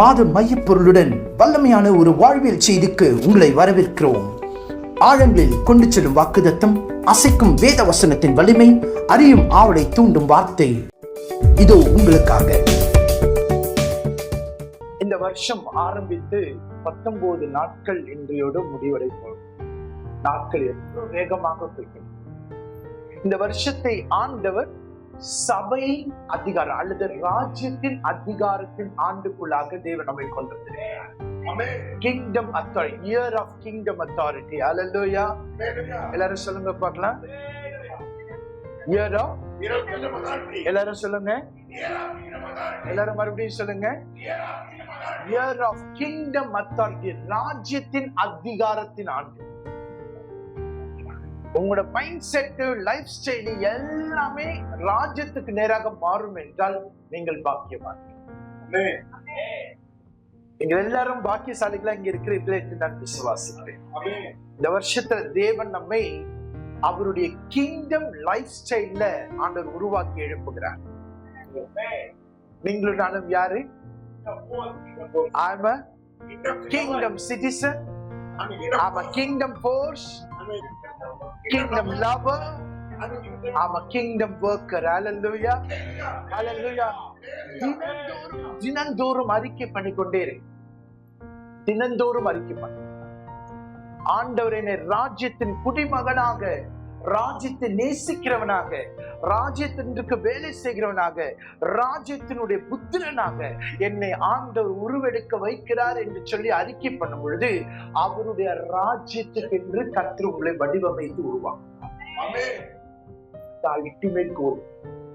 மாத மையப்பொருளுடன் வல்லமையான ஒரு வாழ்வியல் செய்திக்கு உங்களை வரவேற்கிறோம். ஆழங்களில் கொண்டு செல்லும் வாக்குதத்தம் அசைக்கும் வேத வசனத்தின் வலிமை அறியும் ஆவலை தூண்டும் வார்த்தை. இதோ உங்களுக்காக. இந்த வருஷம் ஆரம்பித்து பத்தொன்பது நாட்கள் இன்றையோடு முடிவடை நாட்கள் எவ்வளவு வேகமாக போய்கிறது இந்த வருஷத்தை ஆண்டவர் சபை அதிகாரம் அல்லது ராஜ்யத்தின் அதிகாரத்தின் ஆண்டுக்குள்ளாக தேவன் நம்மை கொண்டிருக்கிறார். Kingdom authority year of kingdom authority அல்லா எல்லாரும் சொல்லுங்க பார்க்கலாம். இயர் ஆஃப் எல்லாரும் சொல்லுங்க. எல்லாரும் மறுபடியும் சொல்லுங்க. இயர் ஆஃப் கிங்டம் அத்தாரிட்டி ராஜ்யத்தின் அதிகாரத்தின் ஆண்டு. உங்களோட மைண்ட் செட் லைஃப் ஸ்டைல் எல்லாமே ராஜ்யத்துக்கு நேராக மாறும் என்றால் நீங்கள் பாக்கியவான் நீங்கள் எல்லாரும் பாக்கியசாலிகளா இங்க இருக்கிறீர்கள் என்று நான் விசுவாசிக்கிறேன். இந்த வருஷத்துல தேவன் நம்மை அவருடைய கிங்டம் லைஃப் ஸ்டைல்ல ஆண்டவர் உருவாக்கி எழுப்புகிறார். நீங்களும் நானும் யாரு? I'm a kingdom citizen. Kingdom lover. I'm a kingdom worker. Hallelujah. Hallelujah. தினந்தோறும் அறிக்கை பண்ணி கொண்டே தினந்தோறும் அறிக்கை பண்ணு ஆண்டவர் என்னை ராஜ்யத்தின் குடிமகனாக ராஜ்யத்தை நேசிக்கிறவனாக ராஜ்யத்திற்கு வேலை செய்கிறவனாக ராஜ்யத்தினுடைய புத்திரனாக என்னை ஆண்டவர் உருவெடுக்க வைக்கிறார் என்று சொல்லி அறிக்கை பண்ணும் பொழுது அவருடைய ராஜ்யத்துக்கு என்று கற்று உங்களை வடிவமைத்து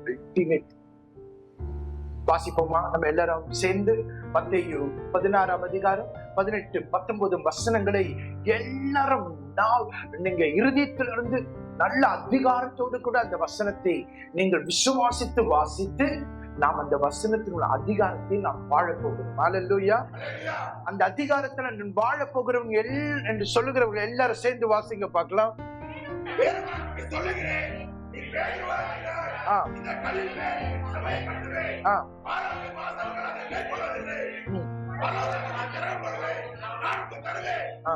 அல்டிமேட் வாசிப்போமா? நம்ம எல்லாரும் சேர்ந்து மத்தேயு பதினாறாம் அதிகாரம் பதினெட்டு பத்தொன்பது வசனங்களை எல்லாரும் நான் நீங்க இருதயத்திலிருந்து நல்ல அதிகாரத்தோடு கூட அந்த வசனத்தை நீங்கள் விசுவாசித்து வாசித்து நாம் அந்த வசனத்தினுள்ள அதிகாரத்தை நாம் வாழ போகிறோம் அல்லேலூயா அந்த அதிகாரத்துல நான் வாழ போகிறவங்க எல் என்று சொல்லுகிறவங்க எல்லாரும் சேர்ந்து வாசிங்க பார்க்கலாம். ஆ. ஆ.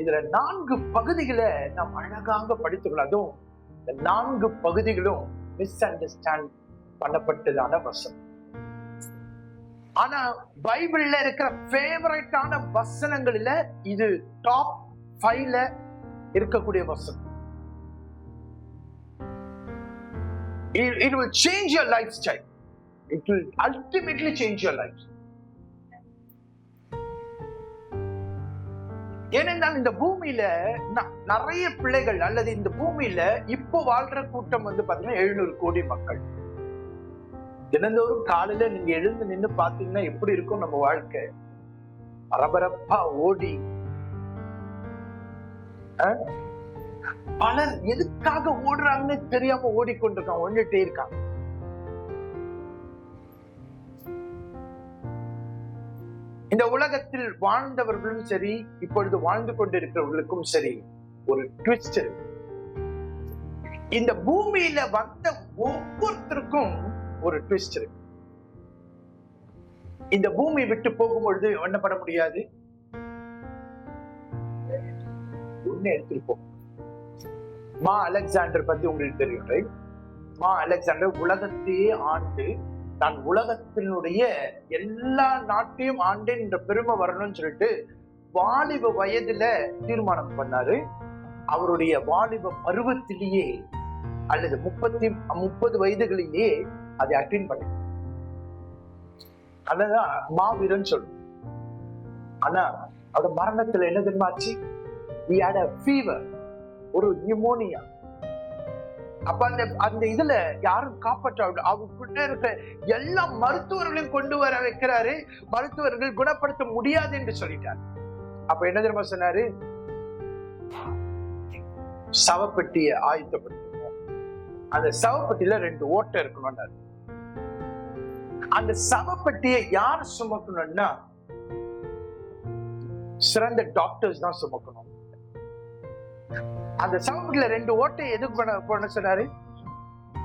இதுல நான்கு பகுதிகளை நாம் அழகாக படித்துக்கலாம் அதுவும் இந்த நான்கு பகுதிகளும் மிஸ் அண்டர்ஸ்டாண்ட் பண்ணப்பட்டதான வசனம். ஆனா பைபிள்ல இருக்கிற ஃபேவரட்டான வசனங்களில இது டாப் ஃபைவ்ல இருக்கக்கூடிய வசனம். It, it will change your lifestyle. It will ultimately change your life ஏனென்றால் இந்த பூமியில நிறைய பிள்ளைகள் அல்லது இந்த பூமியில இப்போ வாழ்ற கூட்டம் வந்து பாத்தீங்கன்னா எழுநூறு கோடி மக்கள். தினந்தோறும் காலையில நீங்க எழுந்து நின்னு பாத்தீங்கன்னா எப்படி இருக்கும் நம்ம வாழ்க்கை? பரபரப்பா ஓடி. அஹ், பலர் எதுக்காக ஓடுறாங்கன்னு தெரியாம ஓடிக்கொண்டிருக்காங்க ஒண்ணுட்டே இருக்காங்க. இந்த உலகத்தில் வாழ்ந்தவர்களும் சரி இப்பொழுது வாழ்ந்து கொண்டிருக்கிறவர்களுக்கும் சரி ஒரு ட்விஸ்ட் இருக்கு. இந்த பூமியில வந்த ஒவ்வொருத்தருக்கும் ஒரு ட்விஸ்ட் இருக்கு. இந்த பூமி விட்டு போகும்பொழுது என்ன பண்ண முடியாது? ஒண்ணு எடுத்திருப்போம் மா அலெக்சாண்டர் பத்தி உங்களுக்கு தெரியும் மா அலெக்சாண்டர் உலகத்தையே ஆண்டு நான் உலகத்தினுடைய எல்லா நாட்டையும் ஆண்டேன் என்ற பெருமை வரணும்னு சொல்லிட்டு வாலிப வயதுல தீர்மானம் பண்ணாரு. அவருடைய வாலிப பருவத்திலேயே அல்லது முப்பத்தி முப்பது வயதுகளிலேயே அதை அட்டின் பண்ண அதான் மாவீரன் சொல்லும் ஆனா அவரோட மரணத்துல என்ன தெரியுமாச்சு ஒரு நியூமோனியா அப்ப அந்த அந்த இதுல யாரும் காப்பாற்ற அவருக்குள்ள இருக்க எல்லா மருத்துவர்களையும் கொண்டு வர வைக்கிறாரு. மருத்துவர்கள் குணப்படுத்த முடியாது என்று சொல்லிட்டார். அப்ப என்ன தெரியுமா சொன்னாரு? சவப்பெட்டிய ஆயத்தப்படுத்துங்க. அந்த சவப்பெட்டியில ரெண்டு ஓட்டை இருக்கணும்னாரு அந்த சவப்பெட்டியை யார் சுமக்கணும்னா சிறந்த டாக்டர்ஸ் தான் சுமக்கணும். அந்த சவுண்ட்ல ரெண்டு ஓட்டை எதுக்கு பண்ண பண்ண சொன்னாரு?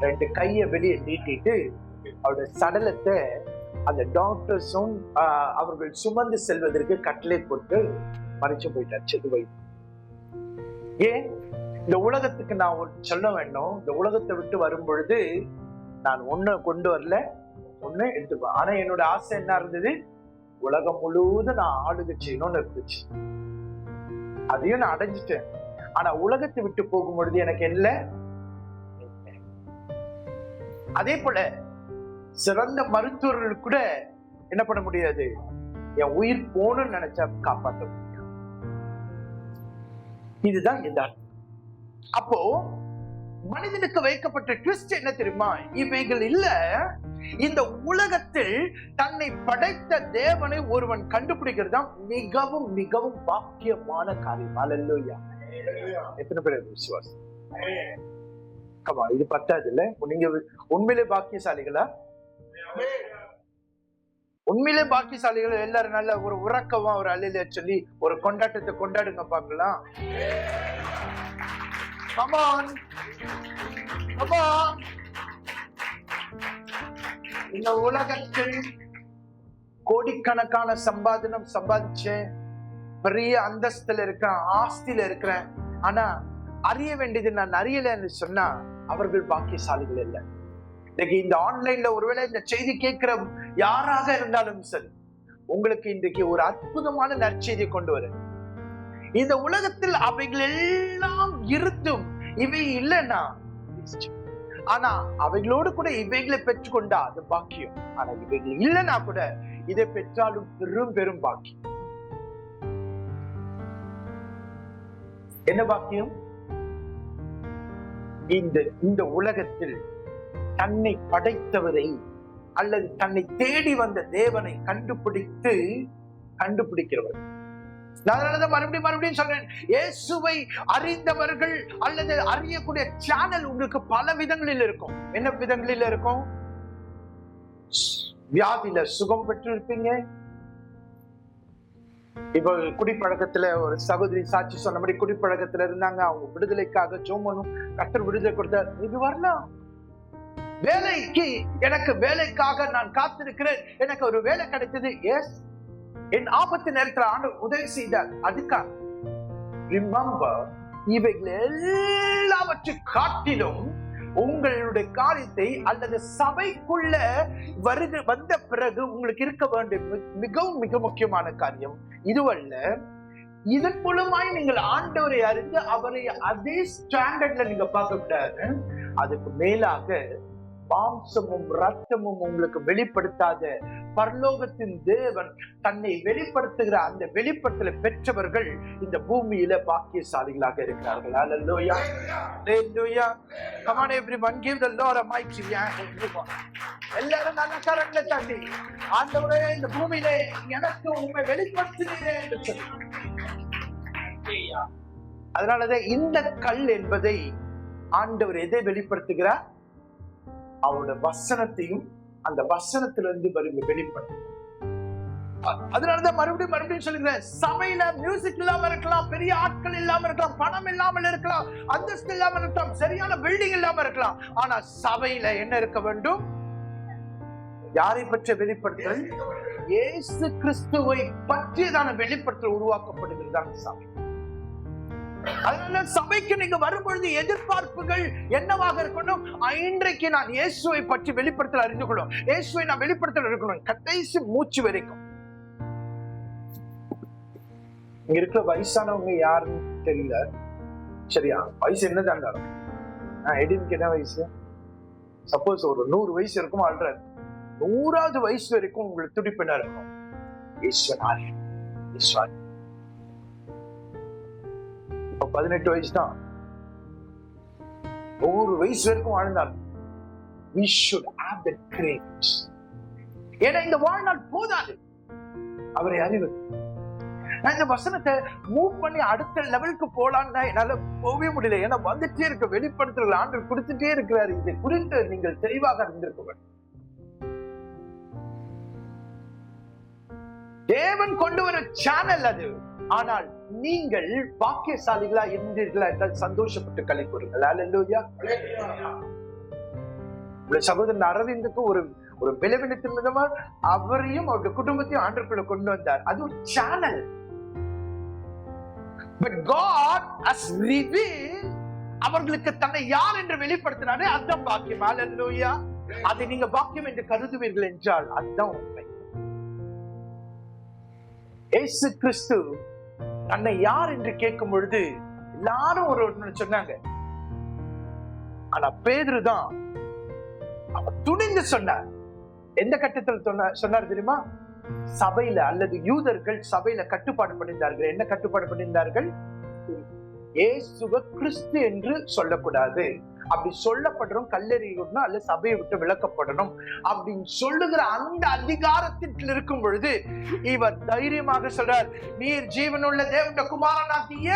ரெண்டு கையை வெளியே நீட்டிட்டு அவருடைய சடலத்தை அந்த டாக்டர்ஸும் அவர்கள் சுமந்து செல்வதற்கு கட்டளை போட்டு மறைச்சு போயிட்டார் செதுவை ஏன்? இந்த உலகத்துக்கு நான் ஒண்ணு சொல்ல வேண்டும் இந்த உலகத்தை விட்டு வரும் பொழுது நான் ஒண்ணு கொண்டு வரல ஒண்ணு எடுத்துப்பேன் ஆனா என்னோட ஆசை என்ன இருந்தது? உலகம் முழுவதும் நான் ஆளுகை செய்யணும்னு இருந்துச்சு. அதையும் நான் அடைஞ்சிட்டேன். ஆனா உலகத்தை விட்டு போகும் பொழுது எனக்கு என்ன? அதே போல சிறந்த மருத்துவர்கள் கூட என்ன பண்ண முடியாது? என் உயிர் போகணும்னு நினைச்சா காப்பாற்ற முடியும் இதுதான் யதார்த்தம் அப்போ மனிதனுக்கு வைக்கப்பட்ட ட்விஸ்ட் என்ன தெரியுமா? இவைகள் இல்ல. இந்த உலகத்தில் தன்னை படைத்த தேவனை ஒருவன் கண்டுபிடிக்கிறது தான் மிகவும் மிகவும் பாக்கியமான காரியம். அல்லையா எத்தனை பேர் விசுவாசம் கமா இது பத்தாது இல்ல நீங்க உண்மையிலே பாக்கியசாலிகளா? உண்மையிலே பாக்கியசாலிகள்? எல்லாரும் நல்ல ஒரு உறக்கமா ஒரு அலையில சொல்லி ஒரு கொண்டாட்டத்தை கொண்டாடுங்க பாக்கலாம் கமான் இந்த உலகத்தில் கோடிக்கணக்கான சம்பாதனம் சம்பாதிச்சேன். பெரிய அந்தஸ்துல இருக்கிறேன் ஆஸ்தியில இருக்கிறேன் ஆனா அறிய வேண்டியது நான் அறியலைன்னு சொன்னா அவர்கள் பாக்கியசாலிகள் இல்லை. இன்னைக்கு இந்த ஆன்லைன்ல ஒருவேளை இந்த செய்தி கேட்கிற யாராக இருந்தாலும் சரி உங்களுக்கு இன்றைக்கு ஒரு அற்புதமான நற்செய்தி கொண்டு வரேன். இந்த உலகத்தில் அவைகள் எல்லாம் இருந்தும் இவை இல்லைன்னா ஆனா அவைகளோடு கூட இவைகளை பெற்றுக்கொண்டா அது பாக்கியம். ஆனா இவைகள் இல்லைன்னா கூட இதை பெற்றாலும் பெரும் பெரும் பாக்கியம். என்ன பாக்கியம்? இந்த இந்த உலகத்தில் தன்னை படைத்தவரை அல்லது தன்னை தேடி வந்த தேவனை கண்டுபிடித்து கண்டுபிடிக்கிறவர். அதனாலதான் மறுபடியும் மறுபடியும் சொல்றேன். இயேசுவை அறிந்தவர்கள் அல்லது அறியக்கூடிய சேனல் உங்களுக்கு பல விதங்களில் இருக்கும். என்ன விதங்களில் இருக்கும்? வியாதியில சுகம் பெற்று இருப்பீங்க இப்போ குடிப்பழக்கத்துல ஒரு சகோதரி சாட்சி மாதிரி குடிப்பழக்கத்துல இருந்தாங்க. அவங்க விடுதலைக்காக ஜோமனும் கத்தர் விடுதலை கொடுத்தார். இது வரலாம். வேலைக்கு எனக்கு வேலைக்காக நான் காத்திருக்கிறேன். எனக்கு ஒரு வேலை கிடைத்தது. எஸ் என் ஆபத்து நேரத்தில் ஆண்டு உதவி செய்தார். அதுக்காக ரிமம்பர் இவைகள் எல்லாவற்றை காட்டிலும் உங்களுடைய காரியத்தை அல்லது சபைக்குள்ள வருக வந்த பிறகு உங்களுக்கு இருக்க வேண்டிய மிகவும் மிக முக்கியமான காரியம். இதுவல்ல இதன் மூலமாய் நீங்கள் ஆண்டவரை அறிந்து அவரை அதே ஸ்டாண்டர்ட்ல நீங்க பார்க்க கூடாது. அதுக்கு மேலாக மாம்சமும் ரத்தமும் உங்களுக்கு வெளிப்படுத்தாத. பரலோகத்தின் தேவன் தன்னை வெளிப்படுத்துகிற அந்த வெளிப்படுத்தலை பெற்றவர்கள் இந்த பூமியில பாக்கியசாலிகளாக இருக்கிறார்கள். Hallelujah. Hallelujah. Come on everyone, give the Lord a mighty எல்லாரும் நல்ல கரங்களை தட்டி ஆண்டவரே இந்த பூமியில எனக்கு உண்மை வெளிப்படுத்தினீரே என்று சொல்லி. அதனாலதான் இந்த கல் என்பதை ஆண்டவர் எதை வெளிப்படுத்துகிறார்? அவருடைய வசனத்தையும் அந்த வசனத்திலிருந்து வருங்க வெளிப்படும் அதனாலதான் மறுபடியும் மறுபடியும் சொல்லுகிறேன் சபையில மியூசிக் இல்லாம இருக்கலாம் பெரிய ஆட்கள் இல்லாம இருக்கலாம் பணம் இல்லாமல் இருக்கலாம் அந்தஸ்து இல்லாம இருக்கலாம் சரியான பில்டிங் இல்லாம இருக்கலாம். ஆனா சபையில என்ன இருக்க வேண்டும்? யாரை பற்றிய வெளிப்படுத்தல் இயேசு கிறிஸ்துவை பற்றியதான வெளிப்படுத்தல் உருவாக்கப்படுகிறது தான் சபை. அதனால சபைக்கு நீங்க வரும்பொழுது எதிர்பார்ப்புகள் என்னவாக இருக்கணும்? இன்றைக்கு நான் இயேசுவை பற்றி வெளிப்படுத்தல் அறிந்து கொள்ளும் இயேசுவை நான் வெளிப்படுத்தல் இருக்கணும் கடைசி மூச்சு வரைக்கும். இங்க இருக்கிற வயசானவங்க யாருன்னு தெரியல. சரியா? வயசு என்னதான் இருந்தாலும். எடினுக்கு என்ன வயசு? சப்போஸ் ஒரு நூறு வயசு இருக்கும் ஆள்றாரு. நூறாவது வயசு வரைக்கும் உங்களுக்கு துடிப்பினா இருக்கும்? ஈஸ்வராரி ஈஸ்வரன் இப்போ பதினெட்டு வயசு தான் ஒவ்வொரு வயசு வரைக்கும் வாழ்ந்தார். We should have the courage. ஏன்னா இந்த வாழ்நாள் போதாது. அவரை அறிவது நான் இந்த வசனத்தை மூவ் பண்ணி அடுத்த லெவலுக்கு போலான்னு என்னால போகவே முடியல. ஏன்னா வந்துட்டே இருக்க வெளிப்படுத்துகிற ஆண்டு கொடுத்துட்டே இருக்கிறாரு. இதை குறித்து நீங்கள் தெளிவாக அறிந்திருக்க வேண்டும். தேவன் கொண்டு வர சேனல் அது. ஆனால் நீங்கள் பாக்கியசாலிகளா இருந்தீர்களா என்றால் சந்தோஷப்பட்டு களி கூறுங்கள். அல்லேலூயா சகோதரன் அரவிந்துக்கு ஒரு ஒரு விளைவினத்தின் விதமா அவரையும் அவருடைய குடும்பத்தையும் ஆண்டுக்குள்ள கொண்டு வந்தார். அது ஒரு channel but God has reveal அவர்களுக்கு தன்னை யார் என்று வெளிப்படுத்தினாரே அதுதான் பாக்கியம். அல்லேலூயா அதை நீங்க பாக்கியம் என்று கருதுவீர்கள் என்றால் அதுதான் உண்மை. இயேசு கிறிஸ்து தன்னை யார் என்று கேட்கும் பொழுது எல்லாரும் ஒரு சொன்னாங்க. ஆனா பேதுரு தான் அவர் துணிந்து சொன்னார். எந்த கட்டத்தில் சொன்னார் சொன்னார் தெரியுமா? சபையில அல்லது யூதர்கள் சபையில கட்டுப்பாடு பண்ணியிருந்தார்கள். என்ன கட்டுப்பாடு பண்ணியிருந்தார்கள்? ஏசுவ கிறிஸ்து என்று சொல்லக்கூடாது. அப்படி சொல்லப்படணும் கல்லெறியணும் அல்ல சபையை விட்டு விளக்கப்படணும் அப்படின்னு சொல்லுகிற அந்த அதிகாரத்தில் இருக்கும் பொழுது இவர் தைரியமாக சொல்றார் நீர் ஜீவனுள்ள தேவனுடைய குமாரனாகிய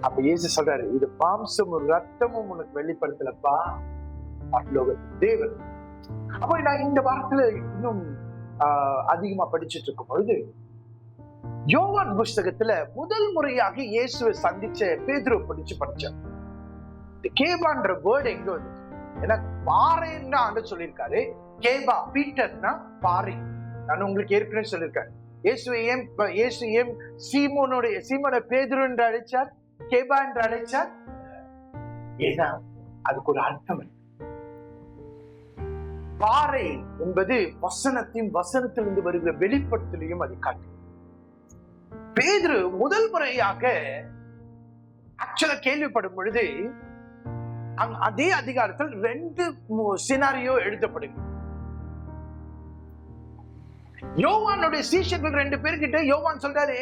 அப்ப இயேசு சொல்றாரு இது மாம்சமும் ரத்தமும் உனக்கு வெளிப்படுத்தலப்பா தேவன். அப்ப நான் இந்த வாரத்துல இன்னும் அதிகமா படிச்சுட்டு இருக்கும் பொழுது யோவான் புஸ்தகத்துல முதல் முறையாக இயேசுவை சந்திச்ச பேதுரு படிச்சு படிச்சேன் கேபான்ற வேர்டு எங்க வந்து ஏன்னா பாறைன்னா ஆண்டு சொல்லியிருக்காரு. கேபா பீட்டர்னா பாறை நான் உங்களுக்கு ஏற்கனவே சொல்லியிருக்கேன். இயேசு ஏன் இயேசு ஏன் சீமோனுடைய சீமோனை பேதுரு என்று அழைச்சார்? கேபா என்று அழைச்சார்? ஏன்னா அதுக்கு ஒரு அர்த்தம் இருக்கு. பாறை என்பது வசனத்தின் வசனத்திலிருந்து வருகிற வெளிப்படுத்தலையும் அது காட்டு பேதுரு முதல் முறையாக ஆக்சுவலா கேள்விப்படும் பொழுது அதே அதிகாரத்தில் ரெண்டு சினாரியோ எழுதப்படுது யோவானுடைய சீஷர்கள் ரெண்டு பேர்கிட்ட யோவான் சொல்றாரு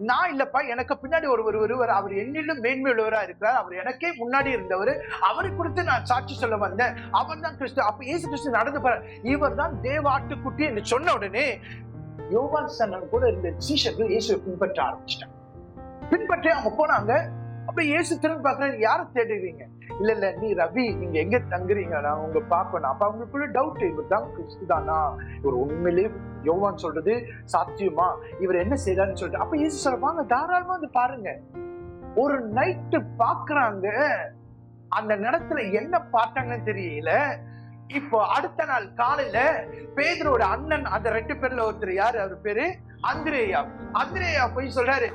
நான் இல்லப்பா எனக்கு பின்னாடி ஒருவர் ஒருவர் அவர் என்னிலும் மேன்மையுள்ளவரா இருக்கிறார் அவர் எனக்கே முன்னாடி இருந்தவர் அவரை குறித்து நான் சாட்சி சொல்ல வந்தேன் அவர் தான் கிறிஸ்து அப்ப இயேசு கிறிஸ்து நடந்து போற இவர் தான் தேவாட்டுக்குட்டி என்று சொன்ன உடனே யோவான் சன்னன் கூட இருந்த சீஷர்கள் இயேசுவை பின்பற்ற ஆரம்பிச்சிட்டாங்க. பின்பற்றி அவங்க போனாங்க. அப்ப இயேசு திரும்பி பார்க்கறாரு யாரை தேடுவீங்க இல்ல இல்ல நீ ரவி நீங்க எங்க தங்குறீங்க நான் உங்க பார்க்கணும் அப்ப அவங்களுக்குள்ள டவுட் இவர் தான் கிறிஸ்து தானா? இவர் உண்மையிலேயே யோவான் சொல்றது சாத்தியமா? இவர் என்ன செய்யறான்னு சொல்லிட்டு. அப்ப இயேசு சொல்லுவாங்க தாராளமா வந்து பாருங்க. ஒரு நைட்டு பாக்குறாங்க அந்த நேரத்துல என்ன பார்த்தாங்கன்னு தெரியல. இப்போ அடுத்த நாள் காலையில பேதரோட அண்ணன் அந்த ரெண்டு பேர்ல ஒருத்தர் யாரு? அவர் பேரு அந்திரேயா. அந்திரேயா போய் சொல்றாரு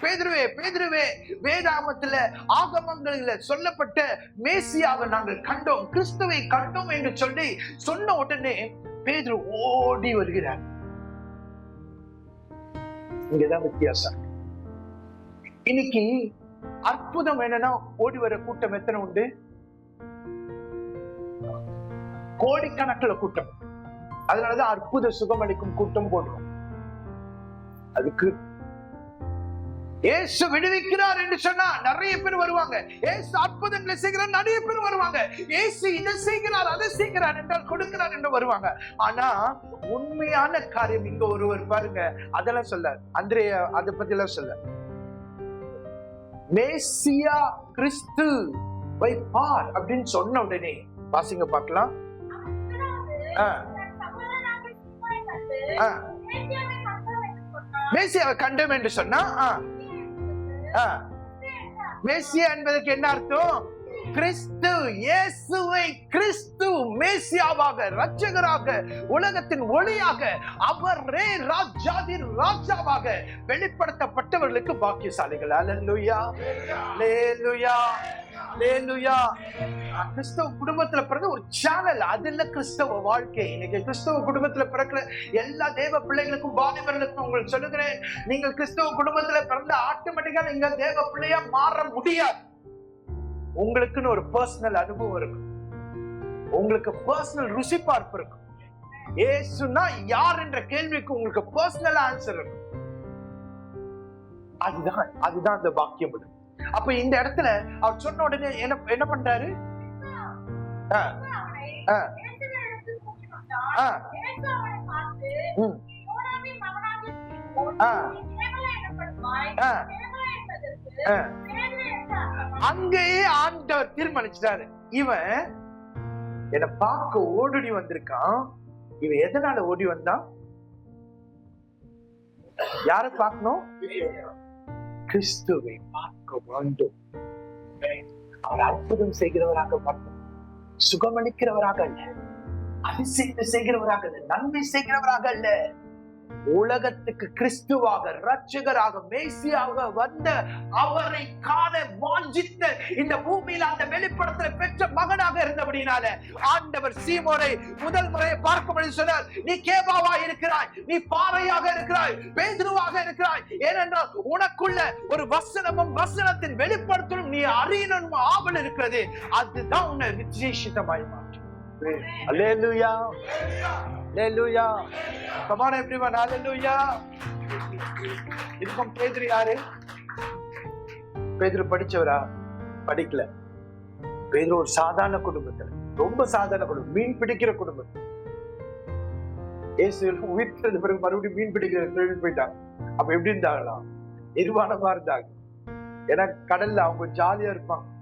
பேதுருவே பேதுருவே வேதாமத்துல ஆகமங்களில சொல்லப்பட்ட மேசியாவை நாங்கள் கண்டோம் கிறிஸ்துவை கண்டோம் என்று சொல்லி சொன்ன உடனே பேதுரு ஓடி வருகிறார். இங்கதான் வித்தியாசம். இன்னைக்கு அற்புதம் என்னன்னா ஓடி வர கூட்டம் எத்தனை உண்டு? கோடிக்கணக்கில் கூட்டம். அதனாலதான் அற்புத சுகமளிக்கும் கூட்டம் போடுறோம். அதுக்கு ஏசு விடுவிக்கிறார் என்று சொன்னா நிறைய பேர் வருவாங்க. ஏசு அற்புதங்களை செய்கிறார் நிறைய பேர் வருவாங்க. ஏசு இதை செய்கிறார் அதை செய்கிறார் என்றால் கொடுக்கிறார் என்று வருவாங்க. ஆனா உண்மையான காரியம் இங்க ஒருவர் பாருங்க அதெல்லாம் சொல்ல அந்திரேய அதை பத்தி எல்லாம் சொல்ல மேசியா கிறிஸ்து வை பார் அப்படின்னு சொன்ன உடனே வாசிங்க பார்க்கலாம். மேசியாவை கண்டோம் என்று சொன்னா மேசியா என்பதற்கு என்ன அர்த்தம்? கிறிஸ்து இயேசுவை கிறிஸ்து மேசியாவாக ரட்சகராக உலகத்தின் ஒளியாக அவரே ராஜாதி ராஜாவாக வெளிப்படுத்தப்பட்டவர்களுக்கு பாக்கியசாலிகள். அல்லேலூயா லேலுயா கிறிஸ்தவ குடும்பத்துல பிறந்த ஒரு சேனல் அது இல்ல கிறிஸ்தவ வாழ்க்கை? இன்னைக்கு கிறிஸ்தவ குடும்பத்துல பிறக்கிற எல்லா தேவ பிள்ளைகளுக்கும் வாலிபர்களுக்கும் உங்களுக்கு சொல்லுகிறேன். நீங்கள் கிறிஸ்தவ குடும்பத்துல பிறந்த ஆட்டோமேட்டிக்கா நீங்க தேவ பிள்ளையா மாற முடியாது. உங்களுக்குன்னு ஒரு பர்சனல் அனுபவம் இருக்கும். உங்களுக்கு பர்சனல் ருசி பார்ப்பு இருக்கும். ஏசுனா யார் என்ற கேள்விக்கு உங்களுக்கு பர்சனல் ஆன்சர் இருக்கும். அதுதான் அதுதான் அந்த பாக்கியம். அப்ப இந்த இடத்துல அவர் சொன்ன உடனே என்ன என்ன பண்றாரு? ஆ, ஆ, ஆ, அங்கேயே ஆண்டவர் தீர்மானிச்சிட்டாரு. இவன் என்ன பார்க்க ஓடி வந்திருக்கான். இவன் எதனால ஓடி வந்தான்? யார பார்க்கணும்? கிறிஸ்துவை பார்க்க வேண்டும் அவர் அற்புதம் செய்கிறவராக மட்டும் சுகமளிக்கிறவராக அல்ல அதிசயத்தை செய்கிறவராக அல்ல நன்மை செய்கிறவராக அல்ல. உலகத்துக்கு கிறிஸ்துவாக ரட்சகராக மேசியாக வந்த அவரை காண வாஞ்சித்த இந்த பூமியில அந்த வெளிப்படத்துல பெற்ற மகனாக இருந்தபடினால ஆண்டவர் சீமோனை முதல் முறையை பார்க்கும்படி சொன்னார் நீ கேபாவா இருக்கிறாய் நீ பாறையாக இருக்கிறாய் பேதுருவாக இருக்கிறாய். ஏனென்றால் உனக்குள்ள ஒரு வசனமும் வசனத்தின் வெளிப்படுத்தலும் நீ அறியணும் ஆவல் இருக்கிறது. அதுதான் உன்னை விசேஷித்தமாய் மாற்றும். அல்லேலூயா Hallelujah. Come on everyone, hallelujah. இதுக்கும் பேதுரு யாரு? பேதுரு படிச்சவரா? படிக்கல. பேதுரு ஒரு சாதாரண குடும்பத்துல. ரொம்ப சாதாரண குடும்பம். மீன் பிடிக்கிற குடும்பம். இயேசு உயிர்த்தது பிறகு மறுபடியும் மீன் பிடிக்கிற தொழில் போயிட்டாங்க. அப்ப எப்படி இருந்தாங்களாம்? நிர்வாணமா இருந்தாங்க. ஏன்னா கடல்ல அவங்க ஜாலியா இருப்பாங்க.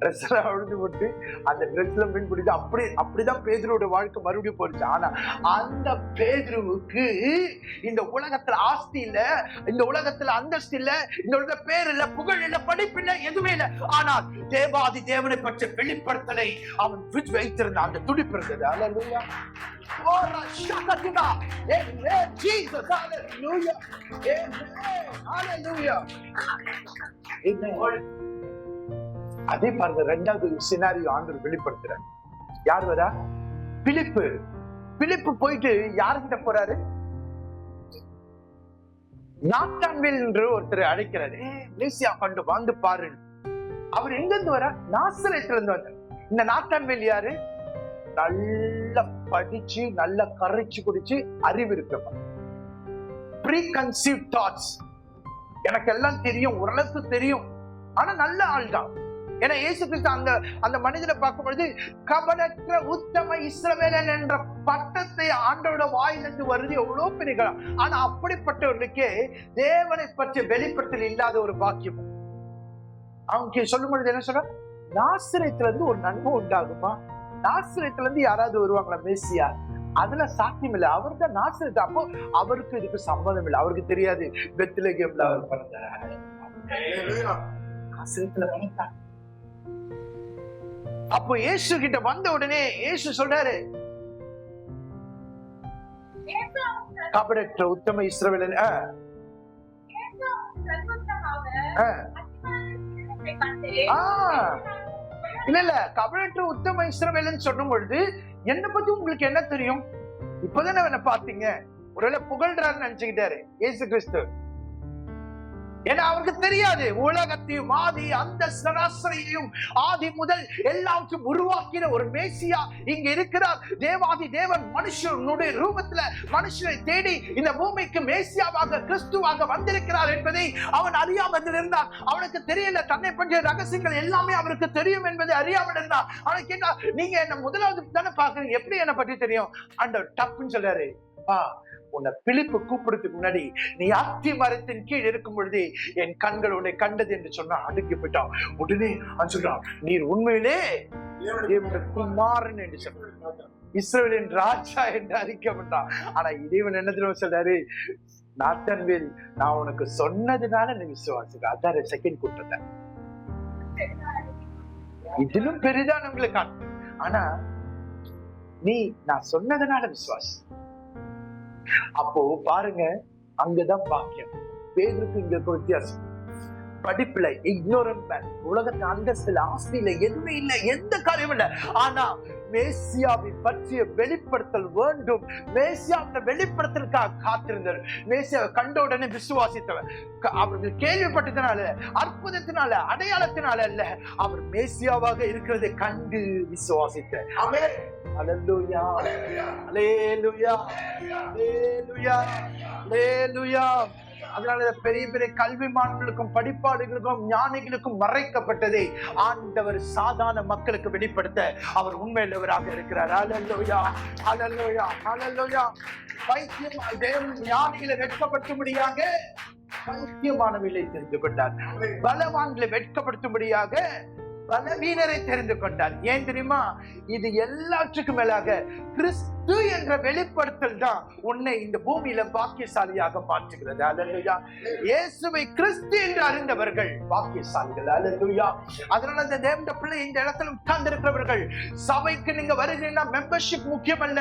ட்ரெஸ் எல்லாம் அழுது போட்டு அந்த ட்ரெஸ்ல மீன் பிடிச்சி அப்படி அப்படிதான் பேதுருவோட வாழ்க்கை மறுபடியும் போயிடுச்சு ஆனா அந்த பேதுருவுக்கு இந்த உலகத்துல ஆஸ்தி இல்ல இந்த உலகத்துல அந்தஸ்து இல்ல இந்த உலக பேர் இல்ல புகழ் இல்ல படிப்பு இல்ல எதுவுமே இல்ல ஆனால் தேவாதி தேவனை பற்றிய வெளிப்படுத்தலை அவன் விட்டு வைத்திருந்த அந்த துடிப்பு இருந்தது Hallelujah. Oh, Rashakatiba. Amen. Hallelujah. Amen. அதே பாருங்க ரெண்டாவது சினாரியோ ஆண்டவர் வெளிப்படுத்துறார். யார் வரா? பிலிப்பு. பிலிப்பு போயிட்டு யாருக்கிட்ட போறாரு? நாட்டான்வேல் என்று ஒருத்தர் அழைக்கிறாரு. மேசியா கண்டு வந்து பாரு அவர் எங்க இருந்து வர நாசரேத்துல இருந்து வந்தார். இந்த நாட்டான்வேல் யாரு? நல்லா படிச்சு நல்லா கரைச்சு குடிச்சு அறிவு இருக்கிறவன் ப்ரீ கன்சீவ் தாட்ஸ் எனக்கு எல்லாம் தெரியும் ஓரளவுக்கு தெரியும். ஆனா நல்ல ஆள் தான் ஏன்னா இயேசு கிறிஸ்து அந்த அந்த மனிதனை பார்க்கும் பொழுது கபடற்ற உத்தம இஸ்ரவேலன் என்ற பட்டத்தை ஆண்டோட வாயிலிருந்து வருது எவ்வளவு பெரிய கணம். ஆனா அப்படிப்பட்டவர்களுக்கே தேவனை பற்றிய வெளிப்படுத்தல் இல்லாத ஒரு பாக்கியம். அவங்க சொல்லும் பொழுது என்ன சொல்ற நாசிரியத்துல இருந்து ஒரு நன்மை உண்டாகுமா? நாசிரியத்துல இருந்து யாராவது வருவாங்களா? மேசியா அதுல சாத்தியம் இல்லை. அவர் தான் நாசிரியத்தை அப்போ அவருக்கு இதுக்கு சம்மதம் இல்லை. அவருக்கு தெரியாது. பெத்திலகேம்ல அவர் பிறந்தார். நாசிரியத்துல வளர்த்தார் அப்போ இயேசு கிட்ட வந்த உடனே இயேசு சொல்றாரு கபடற்ற உத்தம இஸ்ரவேலன் இல்ல இல்ல கபடற்ற உத்தம இஸ்ரவேலன் சொல்லும் பொழுது என்ன பத்தி உங்களுக்கு என்ன தெரியும்? இப்பதானே என்ன பாத்தீங்க ஒருவேளை புகழ்றாருன்னு நினைச்சுக்கிட்டாரு. ஏசு கிறிஸ்து. ஏன்னா அவருக்கு தெரியாது. உலகத்தையும் ஆதி அந்த சராசரியையும் ஆதி முதல் எல்லாவற்றையும் உருவாக்கின ஒரு மேசியா இங்க இருக்கிறார். தேவாதி தேவன் மனுஷனுடைய ரூபத்துல மனுஷனை தேடி இந்த பூமிக்கு மேசியாவாக கிறிஸ்துவாக வந்திருக்கிறார் என்பதை அவன் அறியாமல் இருந்தான் அவனுக்கு தெரியல தன்னை பற்றிய ரகசியங்கள் எல்லாமே அவருக்கு தெரியும் என்பதை அறியாமல் இருந்தான். அவனுக்கு என்ன நீங்க என்ன முதலாவது தானே பாக்குறீங்க எப்படி என்ன பற்றி தெரியும்? அந்த டப்புன்னு சொல்றாரு. பா உன்னை பிழிப்பு கூப்பிடுறதுக்கு முன்னாடி நீ அத்தி மரத்தின் கீழ் இருக்கும் பொழுதே என் கண்கள் உன்னை கண்டது என்று சொன்னா அடுக்கி போயிட்டான். உடனே சொல்றான் நீர் உண்மையிலே குமாரன் என்று சொன்னான் இஸ்ரேலின் ராஜா என்று அறிக்கப்பட்டான் ஆனா இறைவன் என்ன சொல்றாரு? நாத்தன்வேல் நான் உனக்கு சொன்னதுனால நீ விசுவாசிக்க. அதான் செகண்ட் கூட்டத்தை. இதிலும் பெரிதான் உங்களுக்கு ஆனா நீ நான் சொன்னதுனால விசுவாசி. அப்போ பாருங்க அங்கதான் பாக்கியம். பேருக்கு இங்க வித்தியாசம். படிப்புல இக்னோரன் மேன் உலகத்து அந்தஸ்துல ஆஸ்தியில எதுவுமே இல்லை எந்த காரியமும் இல்லை. ஆனா மேசியாவை பற்றிய வெளிப்படுத்தல் வேண்டும் மேசியாவின் வெளிப்படுத்தலுக்காக காத்திருந்தார் மேசியாவை கண்ட உடனே விசுவாசித்தவர் அவர்கள் கேள்விப்பட்டதுனால அற்புதத்தினால அடையாளத்தினால அல்ல அவர் மேசியாவாக இருக்கிறதை கண்டு விசுவாசித்த Hallelujah. Hallelujah. Hallelujah. Hallelujah. அதனால பெரிய பெரிய கல்விமான்களுக்கும் படிப்பாளிகளுக்கும் ஞானிகளுக்கும் மறைக்கப்பட்டதை. ஆண்டவர் சாதாரண மக்களுக்கு வெளிப்படுத்த அவர் உண்மையிலவராக இருக்கிறார். அலல்லோயா அலல்லோயா அலல்லோயா பைத்தியம் ஞானிகளை வெட்கப்படுத்தும்படியாக பைத்தியமானவர்களை தெரிந்து கொண்டார். பலவான்களை வெட்கப்படுத்தும்படியாக பலவீனரை தெரிந்து கொண்டார். ஏன் தெரியுமா? இது எல்லாற்றுக்கும் மேலாக கிறிஸ்து என்ற வெளிப்படுத்தல் தான் உன்னை இந்த பூமியில பாக்கியசாலியாக மாற்றுகிறது. அல்லேலூயா இயேசுவை கிறிஸ்து என்று அறிந்தவர்கள் பாக்கியசாலிகள். அல்லேலூயா அதனால இந்த தேவண்ட பிள்ளை இந்த இடத்துல உட்கார்ந்து இருக்கிறவர்கள் சபைக்கு நீங்க வருகிறீங்கன்னா மெம்பர்ஷிப் முக்கியம் அல்ல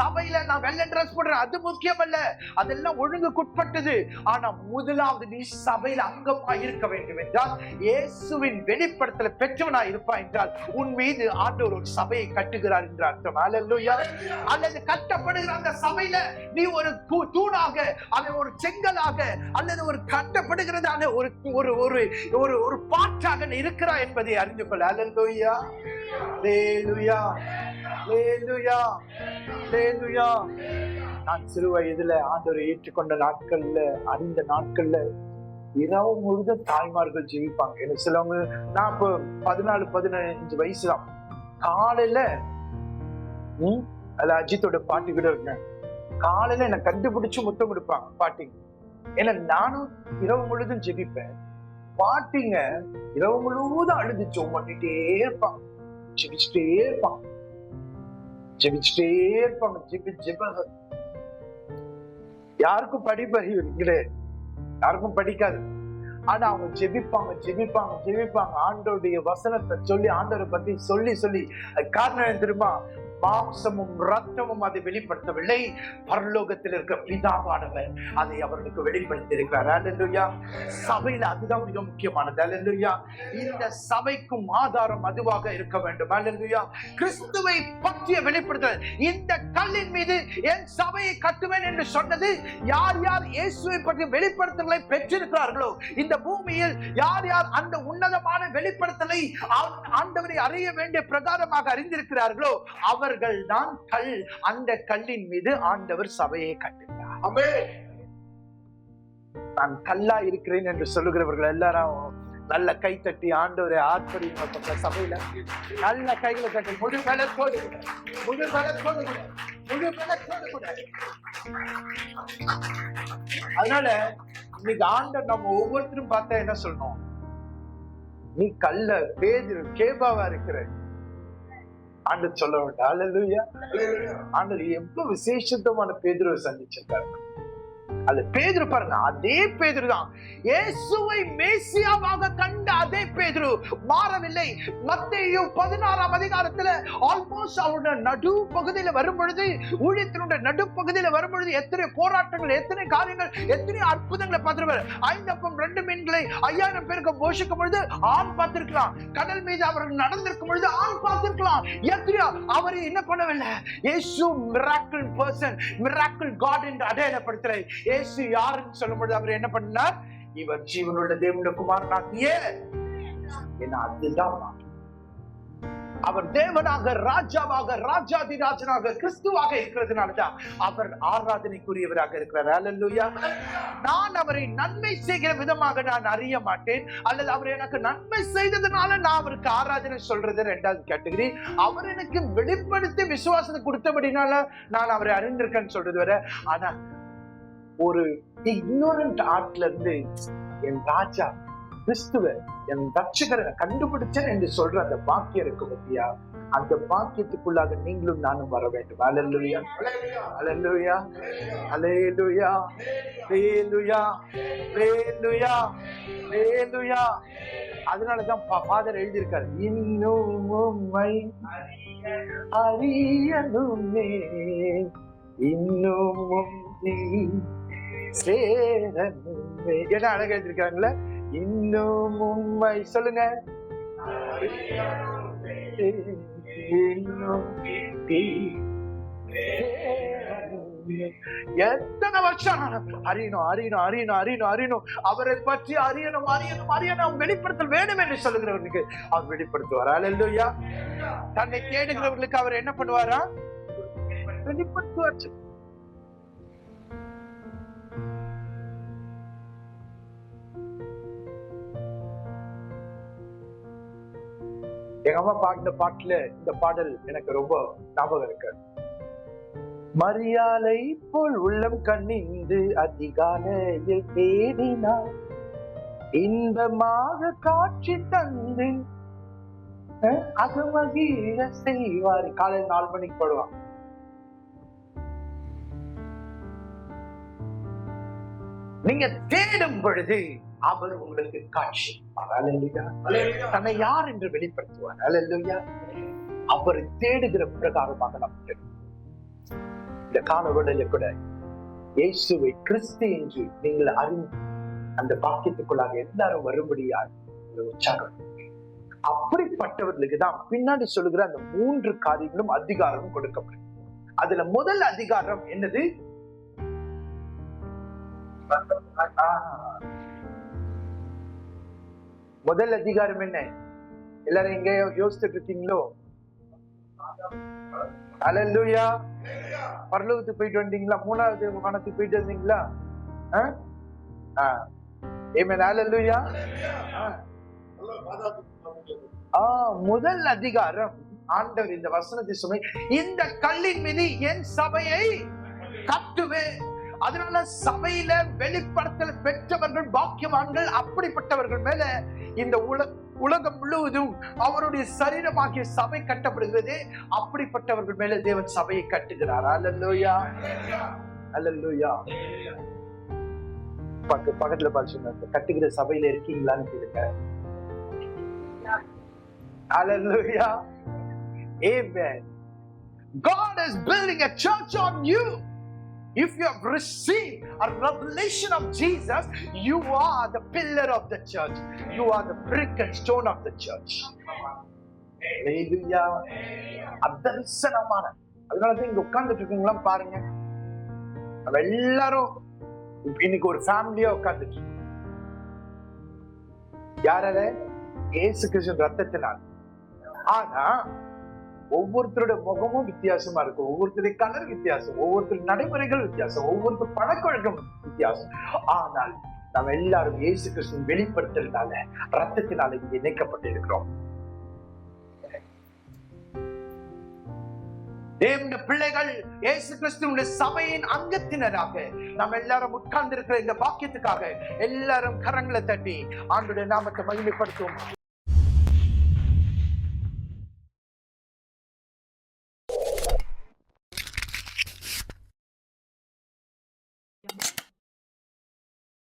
சபையில நான் வெள்ளை ட்ரெஸ் போடுறேன் அது முக்கியம் அல்ல அதெல்லாம் ஒழுங்குக்குட்பட்டது ஆனா முதலாவது நீ சபையில் அங்கமா இருக்க வேண்டும் என்றால் இயேசுவின் வெளிப்படுத்தல பெற்றவனா இருப்பா என்றால் உன் மீது ஆண்டவர் ஒரு சபையை கட்டுகிறார் என்று அர்த்தம். அல்லேலூயா அல்லது கட்டப்படுகிற அந்த சபையில நீ ஒரு தூ- தூணாக அல்லது ஒரு செங்கலாக அல்லது ஒரு கட்டப்படுகிறதான ஒரு ஒரு ஒரு ஒரு ஒரு பாற்றாக நீ இருக்கிறாய் என்பதை அறிந்து கொள்ள அல்லேலூயா லேலுயா லேலுயா லேலுயா நான் சிறு வயதுல ஆண்டவரை ஏற்றுக்கொண்ட நாட்கள்ல அறிந்த நாட்கள்ல இரவு முழுத தாய்மார்கள் ஜெயிப்பாங்க எனக்கு சிலவங்க நான் இப்போ பதினாலு பதினஞ்சு வயசு தான் காலையில அதுல அது அஜித்தோட பாட்டு கூட இருக்கேன் காலையில என்னை கண்டுபிடிச்சு முத்தம் கொடுப்பாங்க பாட்டிங்க ஏன்னா நானும் இரவு முழுதும் ஜெபிப்பேன். பாட்டிங்க இரவு முழுவதும் அழுது ஜோம் பண்ணிட்டே இருப்பான். ஜெபிச்சுட்டே இருப்பாங்க ஜெபிச்சுட்டே இருப்பாங்க ஜெபி ஜெப. யாருக்கும் படிப்பறிவு கிடையாது யாருக்கும் படிக்காது. ஆனா அவங்க ஜெபிப்பாங்க ஜெபிப்பாங்க ஜெபிப்பாங்க. ஆண்டோடைய வசனத்தை சொல்லி ஆண்டவரை பத்தி சொல்லி சொல்லி. காரணம் என்ன தெரியுமா? மாம்சமும் ரத்தமும் அதை வெளிப்படுத்தவில்லை. பரலோகத்தில் இருக்க பிதாவானவர் அதை அவர்களுக்கு வெளிப்படுத்தி இருக்கிறார் அல்லேலூயா சபையில அதுதான் மிக முக்கியமானது. அல்லேலூயா இந்த சபைக்கும் ஆதாரம் அதுவாக இருக்க வேண்டும். அல்லா கிறிஸ்துவை பற்றிய வெளிப்படுத்தல். இந்த கல்லின் மீது என் சபையை கட்டுவேன் என்று சொன்னது யார் யார் இயேசுவை பற்றி வெளிப்படுத்தலை பெற்றிருக்கிறார்களோ இந்த பூமியில் யார் யார் அந்த உன்னதமான வெளிப்படுத்தலை ஆண்டவரை அறிய வேண்டிய பிரகாரமாக அறிந்திருக்கிறார்களோ அவர் அவர்கள் தான் கல். அந்த கல்லின் மீது ஆண்டவர் சபையை கட்டுகிறார். நான் கல்லா இருக்கிறேன் என்று சொல்லுகிறவர்கள் எல்லாரும் நல்ல கை தட்டி ஆண்டவரை ஆர்ப்பரிங்க சபையில நல்ல கைகளை தட்டி முழு பலத்தோடு முழு பலத்தோடு முழு பலத்தோடு கூட. அதனால இன்னைக்கு ஆண்டவர் நம்ம ஒவ்வொருத்தரும் பார்த்தா என்ன சொல்லணும்? நீ கல்ல பேதிரு கேபாவா இருக்கிற ஆண்டு சொல்ல வேண்டாம். ஆண்டு எவ்வளவு விசேஷத்தமான பேதுருவை சந்திச்சிருக்காரு. அது பேதுரு பாருங்க அதே பேதுரு தான். இயேசுவை மேசியாவாக கண்ட அதே பேதுரு மாறவில்லை. மத்தேயு பதினாறாம் அதிகாரத்துல ஆல்மோஸ்ட் அவருடைய நடு பகுதியில வரும் பொழுது ஊழியத்தினுடைய நடு பகுதியில வரும் பொழுது எத்தனை போராட்டங்கள் எத்தனை காரியங்கள் எத்தனை அற்புதங்களை பார்த்திருப்பார். ஐந்தப்பம் ரெண்டு மீன்களை ஐயாயிரம் பேருக்கு போஷிக்கும் பொழுது ஆண் பார்த்திருக்கலாம். கடல் மீது அவர்கள் நடந்திருக்கும் பொழுது ஆண் பார்த்திருக்கலாம். எத்தனையோ அவர் என்ன பண்ணவில்லை? இயேசு மிராக்கிள் பர்சன் மிராக்கிள் காட் என்று அடையாளப்படுத்துறேன் இயேசு யாருன்னு சொல்லும் பொழுது அவர் என்ன பண்ணார் இவர் ஜீவனுள்ள தேவனுடைய குமாரனாகிய ஏன்னா அதுதான் அவர் தேவனாக ராஜாவாக ராஜாதி ராஜனாக கிறிஸ்துவாக இருக்கிறதுனாலதான் அவர் ஆராதனைக்குரியவராக இருக்கிறார். அல்லேலூயா நான் அவரை நன்மை செய்கிற விதமாக நான் அறிய மாட்டேன். அல்லது அவர் எனக்கு நன்மை செய்ததுனால நான் அவருக்கு ஆராதனை சொல்றது ரெண்டாவது கேட்டகரி. அவர் எனக்கு வெளிப்படுத்தி விசுவாசத்தை கொடுத்தபடினால நான் அவரை அறிந்திருக்கேன்னு சொல்றது வர ஆனா ஒரு இக்னோரண்ட் ஆர்ட்ல இருந்து என் ராஜா கிறிஸ்துவ என் ரட்சகரை கண்டுபிடிச்சேன் என்று சொல்ற அந்த பாக்கியம் இருக்கு பத்தியா? அந்த பாக்கியத்துக்குள்ளாக நீங்களும் நானும் வர வேண்டும். அலல்லுயா அலல்லுயா அலேலுயா லேலுயா லேலுயா லேலுயா அதனாலதான் ஃபாதர் எழுதியிருக்காரு. இன்னும் உம்மை அறியணுமே. இன்னும் என்ன அழகா எழுதியிருக்காங்களே இன்னும் உண்மை சொல்லுங்க. எத்தனை வருஷம்? அறியணும் அறியணும் அறியணும் அறியணும் அறியணும். அவரை பற்றி அறியணும் அறியணும் அறியணும். வெளிப்படுத்தல் வேணும் என்று சொல்லுகிறவர்களுக்கு அவர் வெளிப்படுத்துவார். தன்னை தேடுகிறவர்களுக்கு அவர் என்ன பண்ணுவாரா? வெளிப்படுத்துவார். எங்க அம்மா பாடின பாட்டுல இந்த பாடல் எனக்கு ரொம்ப ஞாபகம் இருக்கு. மரியாதை போல் உள்ளம் கண்ணிந்து அதிகாலையில் தேடினார் இன்பமாக காட்சி தந்து அஹ், அகமகிழ செய்வார். காலையில் நாலு மணிக்கு போடுவான். நீங்க தேடும் பொழுது அவர் உங்களுக்கு காட்சி. தன்னை யார் என்று வெளிப்படுத்துவார்? அவரை தேடுகிற பிரகாரமாக நாம் இந்த காணொலியில கூட இயேசுவை கிறிஸ்து என்று நீங்கள் அறிந்து அந்த பாக்கியத்துக்குள்ளாக எல்லாரும் வரும்படியாக உங்களை உற்சாகம் அப்படிப்பட்டவர்களுக்கு தான் பின்னாடி சொல்லுகிற அந்த மூன்று காரியங்களும் அதிகாரமும் கொடுக்கப்படும். அதுல முதல் அதிகாரம் என்னது? முதல் அதிகாரம் என்ன? எல்லாரும் எங்க யோசிச்சுட்டு இருக்கீங்களோ? அலல்லூயா பரலோகத்துக்கு போயிட்டு வந்தீங்களா? மூணாவது வானத்துக்கு போயிட்டு வந்தீங்களா? ஏமேன் அலல்லூயா ஆ முதல் அதிகாரம். ஆண்டவர் இந்த வசனத்தை சுமை இந்த கல்லின் மீது என் சபையை கட்டுவேன். அதனால சபையில வெளிப்படுத்தல் பெற்றவர்கள் பாக்கியவான்கள் அப்படிப்பட்டவர்கள் மேல இந்த உல உலகம் முழுவதும் அவருடைய சரீரமாகிய சபை கட்டப்படுகிறது. அப்படிப்பட்டவர்கள் மேல தேவன் சபையை கட்டுகிறார். அல்லல்லோயா அல்லல்லோயா பக்க பக்கத்துல பாத்து கட்டுகிற சபையில இருக்கீங்களான்னு கேளுங்க. அல்லல்லோயா Amen. God is building a church on you. If you have received a revelation of Jesus, you are the pillar of the church. You are the brick and stone of the church. அதரிசனமான அதனாலதான் இங்க உட்கார்ந்துட்டு இருக்கீங்களா பாருங்க நம்ம எல்லாரும் இன்னைக்கு ஒரு ஃபேமிலியா உட்கார்ந்துட்டு யாரால ஏசு கிருஷ்ணன் ரத்தத்தினால் ஆனா ஒவ்வொருத்தருடைய முகமும் வித்தியாசமா இருக்கும். ஒவ்வொருத்தருடைய கலர் வித்தியாசம் ஒவ்வொருத்தர் நடைமுறைகள் வித்தியாசம் ஒவ்வொருத்தர் பழக்கவழக்கம் வித்தியாசம். ஆனால் நாம் எல்லாரும் இயேசு கிறிஸ்துவின் வெளிப்படுத்தல்னால ரத்தத்தினால இங்க இணைக்கப்பட்டிருக்கிறோம். தேவனுடைய பிள்ளைகள் இயேசு கிறிஸ்துவனுடைய சபையின் அங்கத்தினராக நாம் எல்லாரும் உட்கார்ந்து இருக்கிற இந்த பாக்கியத்துக்காக எல்லாரும் கரங்களை தட்டி ஆண்டுடைய நாமத்தை மகிமைப்படுத்துவோம்.